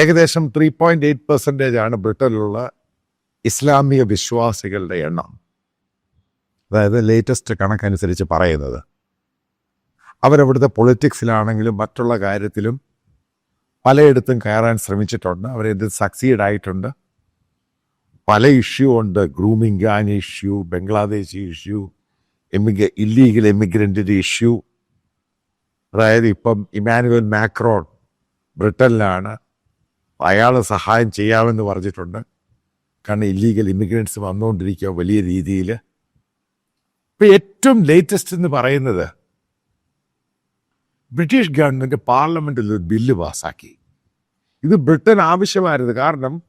ഏകദേശം three point eight percentage ആണ് ബ്രിട്ടനിലുള്ള ഇസ്ലാമിക വിശ്വാസികളുടെ എണ്ണം. അതായത് ലേറ്റസ്റ്റ് കണക്കനുസരിച്ച് പറയുന്നത്. അവരവിടുത്തെ പൊളിറ്റിക്സിലാണെങ്കിലും മറ്റുള്ള കാര്യത്തിലും പലയിടത്തും കയറാൻ ശ്രമിച്ചിട്ടുണ്ട്. അവരിത് സക്സീഡ് ആയിട്ടുണ്ട്. പല ഇഷ്യൂ ഉണ്ട്. Grooming gang issue Bangladeshi issue എമിഗ illegal എമിഗ്രന്റിന്റെ ഇഷ്യൂ അതായത് ഇപ്പം ഇമാനുവൽ മാക്രോൺ ബ്രിട്ടനിലാണ് അയാൾ സഹായം ചെയ്യാമെന്ന് പറഞ്ഞിട്ടുണ്ട്. കാരണം ഇല്ലീഗൽ ഇമിഗ്രൻസ് വന്നുകൊണ്ടിരിക്കുക വലിയ രീതിയിൽ. ഇപ്പം ഏറ്റവും ലേറ്റസ്റ്റ് എന്ന് പറയുന്നത് ബ്രിട്ടീഷ് ഗവൺമെന്റ് പാർലമെന്റിൽ ഒരു ബില്ല് പാസ്സാക്കി. ഇത് ബ്രിട്ടൻ ആവശ്യമായിരുന്നു. കാരണം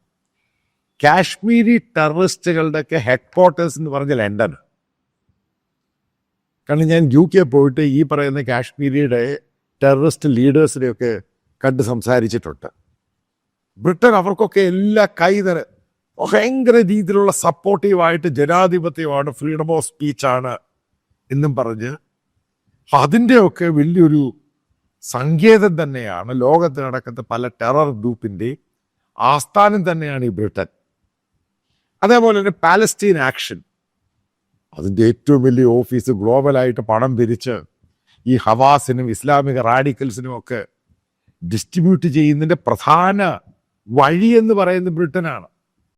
കാശ്മീരി ടെററിസ്റ്റുകളുടെയൊക്കെ ഹെഡ് ക്വാർട്ടേഴ്സ് എന്ന് പറഞ്ഞ ലണ്ടൻ കാരണം ഞാൻ യു കെ പോയിട്ട് ഈ പറയുന്ന കാശ്മീരിയുടെ ടെററിസ്റ്റ് ലീഡേഴ്സിനെയൊക്കെ കണ്ട് സംസാരിച്ചിട്ടുണ്ട്. ബ്രിട്ടൻ അവർക്കൊക്കെ എല്ലാ കൈതര ഭയങ്കര രീതിയിലുള്ള സപ്പോർട്ടീവായിട്ട് ജനാധിപത്യമാണ് ഫ്രീഡം ഓഫ് സ്പീച്ചാണ് എന്നും പറഞ്ഞ് അതിന്റെയൊക്കെ വലിയൊരു സങ്കേതം തന്നെയാണ് ലോകത്ത് നടക്കുന്ന പല ടെറർ ഗ്രൂപ്പിന്റെ ആസ്ഥാനം തന്നെയാണ് ഈ ബ്രിട്ടൻ. അതേപോലെ തന്നെ പാലസ്റ്റീൻ ആക്ഷൻ അതിന്റെ ഏറ്റവും വലിയ ഓഫീസ് ഗ്ലോബലായിട്ട് പണം പിരിച്ച് ഈ ഹവാസിനും ഇസ്ലാമിക റാഡിക്കൽസിനും ഒക്കെ ഡിസ്ട്രിബ്യൂട്ട് ചെയ്യുന്നതിന്റെ പ്രധാന വഴി എന്ന് പറയുന്നത് ബ്രിട്ടനാണ്.